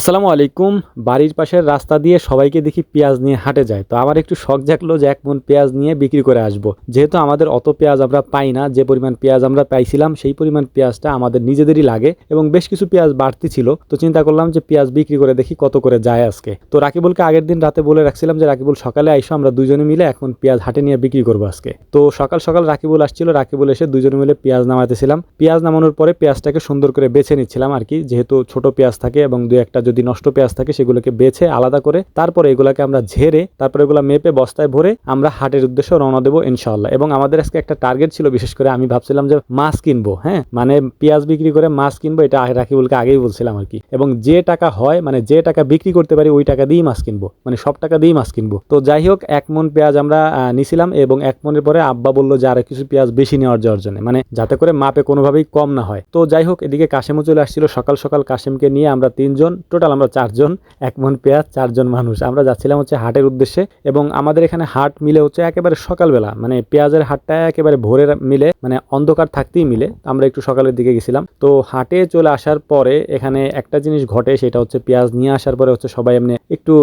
আসসালামু আলাইকুম। বাড়ির পাশের রাস্তা দিয়ে সবাইকে দেখি পেঁয়াজ নিয়ে হাঁটে যায়। তো আমার একটু শখ জাগলো যে এক মন পেঁয়াজ নিয়ে বিক্রি করে আসব। যেহেতু আমাদের অত পেঁয়াজ আমরা পাই না, যে পরিমাণ পেঁয়াজ আমরা পাইছিলাম, সেই পরিমাণ পেঁয়াজটা আমাদের নিজেদেরই লাগে এবং বেশ কিছু পেঁয়াজ বাড়তি ছিল। তো চিন্তা করলাম যে পেঁয়াজ বিক্রি করে দেখি কত করে যায় আজকে। তো রাকিবুলকে আগের দিন রাতে বলে রাখছিলাম যে, রাকিবুল, সকালে আইসো, আমরা দুজনে মিলে এখন পেঁয়াজ হাটে নিয়ে বিক্রি করব আজকে। তো সকাল সকাল রাকিবুল আসছিল। রাকিবুল এসে দুজনে মিলে পেঁয়াজ নামাতেছিলাম। পেঁয়াজ নামানোর পরে পেঁয়াজটাকে সুন্দর করে বেছে নিচ্ছিলাম আর কি। যেহেতু ছোট পেঁয়াজ থাকে এবং দু একটা যদি নষ্ট পেঁয়াজ থাকে সেগুলোকে বেছে আলাদা করে তারপরে এগুলোকে আমরা ঝেড়ে, তারপরে এগুলো মেপে বস্তায় ভরে আমরা হাটের উদ্দেশ্যে রওনা দেবো ইনশাল্লাহ এবং আমাদের আজকে একটা টার্গেট ছিল, বিশেষ করে আমি ভাবছিলাম যে মাছ কিনবো হ্যাঁ? মানে পেঁয়াজ বিক্রি করে মাছ কিনবো, এটা রাকিবুলকে আগেই বলছিলাম আর কি। এবং যে টাকা হয় মানে যে টাকা বিক্রি করতে পারি, ওই টাকা দিয়েই মাছ কিনবো মানে সব টাকা দিয়েই মাছ কিনবো। তো যাই হোক, এক মন পেঁয়াজ আমরা নিছিলাম এবং এক মনের পরে আব্বা বলল যে আরও কিছু পেঁয়াজ বেশি নেওয়ার যাওয়ার জন্য মানে যাতে করে মাপে কোনোভাবেই কম না হয়। তো যাই হোক, এদিকে কাশেমও চলে আসছিল। সকাল সকাল কাশেমকে নিয়ে আমরা তিনজন টোটাল আমরা চারজন, এক মন পেঁয়াজ, চারজন মানুষ। আমরা যাচ্ছিলাম হচ্ছে হাটের উদ্দেশ্যে এবং আমাদের এখানে হাট মিলে হচ্ছে একেবারে সকালবেলা মানে পেঁয়াজের হাটটা একেবারে ভোরের মিলে মানে অন্ধকার থাকতেই মিলে। আমরা একটু সকালের দিকে গেছিলাম। তো হাটে চলে আসার পরে এখানে একটা জিনিস ঘটে, সেটা হচ্ছে পেঁয়াজ নিয়ে আসার পরে হচ্ছে সবাই এমনি একটু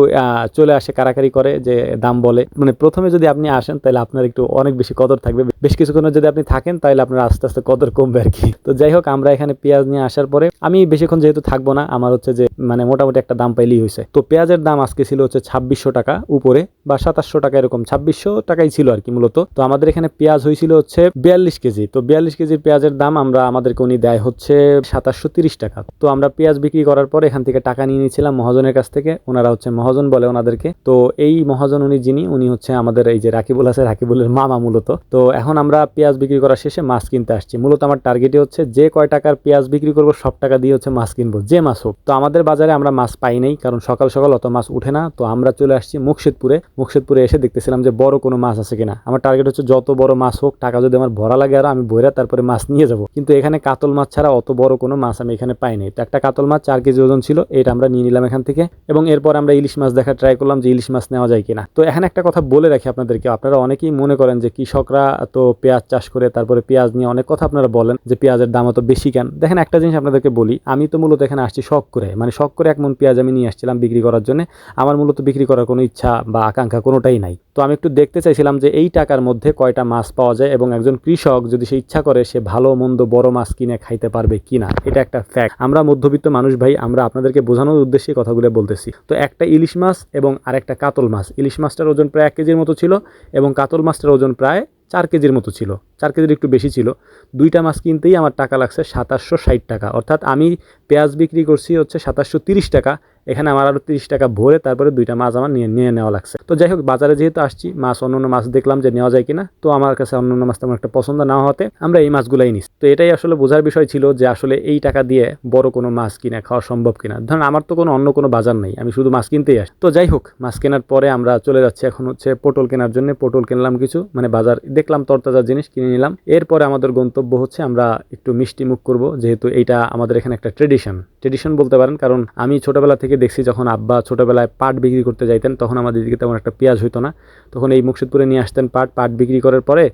চলে আসে কারাকারি করে, যে দাম বলে। মানে প্রথমে যদি আপনি আসেন, তাহলে আপনার একটু অনেক বেশি কদর থাকবে। বেশ কিছুক্ষণের যদি আপনি থাকেন, তাহলে আপনার আস্তে আস্তে কদর কমবে আর কি। তো যাই হোক, আমরা এখানে পেঁয়াজ নিয়ে আসার পরে, আমি বেশিক্ষণ যেহেতু থাকব না, আমার হচ্ছে যে মানে মোটামুটি একটা দাম পাইলেই হয়েছে তো পেঁয়াজের দাম আজকে ছিল হচ্ছে ছাব্বিশশো টাকা উপরে বা সাতাশশো টাকা এরকম। ছাব্বিশশো টাকাই ছিল আর কি মূলত। তো আমাদের এখানে পেঁয়াজ হয়েছিল হচ্ছে বিয়াল্লিশ কেজি। তো বিয়াল্লিশ কেজির পেঁয়াজের দাম আমরা, আমাদেরকে উনি দেয় হচ্ছে সাতাশশো তিরিশ টাকা। তো আমরা পেঁয়াজ বিক্রি করার পর এখান থেকে টাকা নিয়ে নিয়েছিলাম মহাজনের কাছ থেকে। ওনারা হচ্ছে মহাজন বলে ওনাদেরকে। তো এই মহাজন উনি, যিনি, উনি হচ্ছে আমাদের এই যে রাকিবুল আছে, রাকিবুলের মামা মূলত। তো এখন আমরা পেঁয়াজ বিক্রি করা শেষে মাছ কিনতে আসছি। মূলত আমার টার্গেটই হচ্ছে যে কয় টাকার পেঁয়াজ বিক্রি করব, সব টাকা দিয়ে হচ্ছে মাছ কিনবো। যে মাছ হোক। তো আমাদের বাজারে আমরা মাছ পাই নাই, কারণ সকাল সকাল অত মাছ উঠে না। তো আমরা চলে আসছি মুর্শিদপুরে। মুর্শিদপুরে এসে দেখতেছিলাম যে বড় কোনো মাছ আছে কিনা। আমার টার্গেট হচ্ছে যত বড় মাছ হোক, টাকা যদি আমার ভরা লাগে আর আমি ভরা তারপরে মাছ নিয়ে যাব। কিন্তু এখানে কাতল মাছ ছাড়া অত বড় কোনো মাছ আমি এখানে পাইনি তো একটা কাতল মাছ চার কেজি ওজন ছিল, এটা আমরা নিয়ে নিলাম এখান থেকে। এবং এরপর আমরা ইলিশ মাছ দেখা ট্রাই করলাম যে ইলিশ মাছ নেওয়া যায় কিনা। তো এখানে একটা কথা বলে রাখি আপনাদেরকে। আপনারা অনেকেই মনে করেন যে কৃষকরা তো পেঁয়াজ চাষ করে, তারপরে পেঁয়াজ নিয়ে অনেক কথা আপনারা বলেন যে পেঁয়াজের দাম অত বেশি কেন? দেখেন একটা জিনিস আপনাদেরকে বলি। আমি তো মূলত এখানে আসছি শখ করে। মানে শখ করে এক মন পেঁয়াজ আমি নিয়ে আসছিলাম বিক্রি করার জন্য। আমার মূলত বিক্রি করার কোনো ইচ্ছা বা আকাঙ্ক্ষা কোনোটাই নাই। তো আমি একটু দেখতে চাইছিলাম যে এই টাকার মধ্যে কয়টা মাছ পাওয়া যায় এবং একজন কৃষক যদি সে ইচ্ছা করে সে ভালো মন্দ বড় মাছ কিনে খাইতে পারবে কিনা, এটা একটা ফ্যাক্ট আমরা মধ্যবিত্ত মানুষ ভাই, আমরা আপনাদেরকে বোঝানোর উদ্দেশ্যে কথাগুলো বলতেছি। তো একটা ইলিশ মাছ এবং আরেকটা কাতল মাছ। ইলিশ মাছটার ওজন প্রায় এক কেজির মতো ছিল এবং কাতল মাছটার ওজন প্রায় চার কেজির মতো ছিল। চার কেজির একটু বেশি ছিল, দুইটা মাছ কিনতেই আমার টাকা লাগছে সাতাশশো ষাট টাকা। অর্থাৎ আমি পেঁয়াজ বিক্রি করছি হচ্ছে সাতাশশো তিরিশ টাকা, এখানে আমার আরও তিরিশ টাকা ভরে তারপরে দুইটা মাছ আমার নিয়ে নিয়ে নেওয়া লাগছে। তো যাই হোক, বাজারে যেহেতু আসছি, মাছ অন্য মাছ দেখলাম যে নেওয়া যায় কিনা, তো আমার কাছে অন্য অন্য মাছ তেমন একটা পছন্দ না হতে আমরা এই মাছগুলাই নিচ্ছি তো এটাই আসলে বোঝার বিষয় ছিল যে আসলে এই টাকা দিয়ে বড় কোনো মাছ কিনা, খাওয়া সম্ভব কিনা। ধরেন আমার তো কোনো অন্য কোনো বাজার নেই, আমি শুধু মাছ কিনতেই আসি। তো যাই হোক, মাছ কেনার পরে আমরা চলে যাচ্ছি এখন হচ্ছে পটল কেনার জন্য। পটল কিনলাম কিছু মানে বাজার, দেখলাম তরতাজা জিনিস কিনে নিলাম। এরপরে আমাদের গন্তব্য হচ্ছে আমরা একটু মিষ্টি মুখ করব, যেহেতু এটা আমাদের এখানে একটা ট্রেডিশন ট্রেডিশন বলতে পারেন, কারণ আমি ছোটবেলা থেকে দেখছি যখন আব্বা ছোটবেলায় পাট বিক্রি করতে যাইতেন, তখন আমাদের দিকে তেমন একটা পেঁয়াজ হইতো না। তখন এই মুর্শিদপুরে নিয়ে আসতেন পাট পাট বিক্রি করার পরে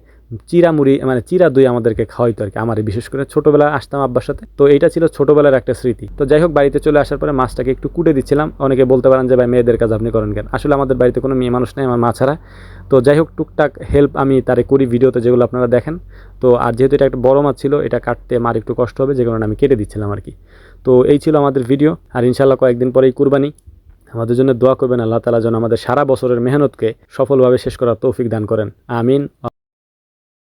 চিরা মুড়ি মানে চিরা দই আমাদেরকে খাওয়াইতো আর কি, আমার বিশেষ করে ছোটবেলায় আসতাম আব্বার সাথে। তো এটা ছিল ছোটবেলার একটা স্মৃতি। তো যাই হোক, বাড়িতে চলে আসার পরে মাছটাকে একটু কুটে দিচ্ছিলাম। অনেকে বলতে পারেন যে, ভাই, মেয়েদের কাজ আপনি করেন কেন? আসলে আমাদের বাড়িতে কোনো মেয়ে মানুষ নেই, আমার মা ছাড়া। তো যাই হোক, টুকটাক হেল্প আমি তারে করি ভিডিওতে যেগুলো আপনারা দেখেন। তো আর যেহেতু এটা একটা বড় মাছ ছিল, এটা কাটতে মার একটু কষ্ট হবে, যে কারণে আমি কেটে দিচ্ছিলাম আর কি। তো এই ছিল আমাদের ভিডিও আর ইনশাল্লাহ কয়েকদিন পরেই কুরবানি। আমাদের জন্য দোয়া করবেন, আল্লাহ তালা যেন আমাদের সারা বছরের মেহনতকে সফলভাবে শেষ করার তৌফিক দান করেন। আমিন।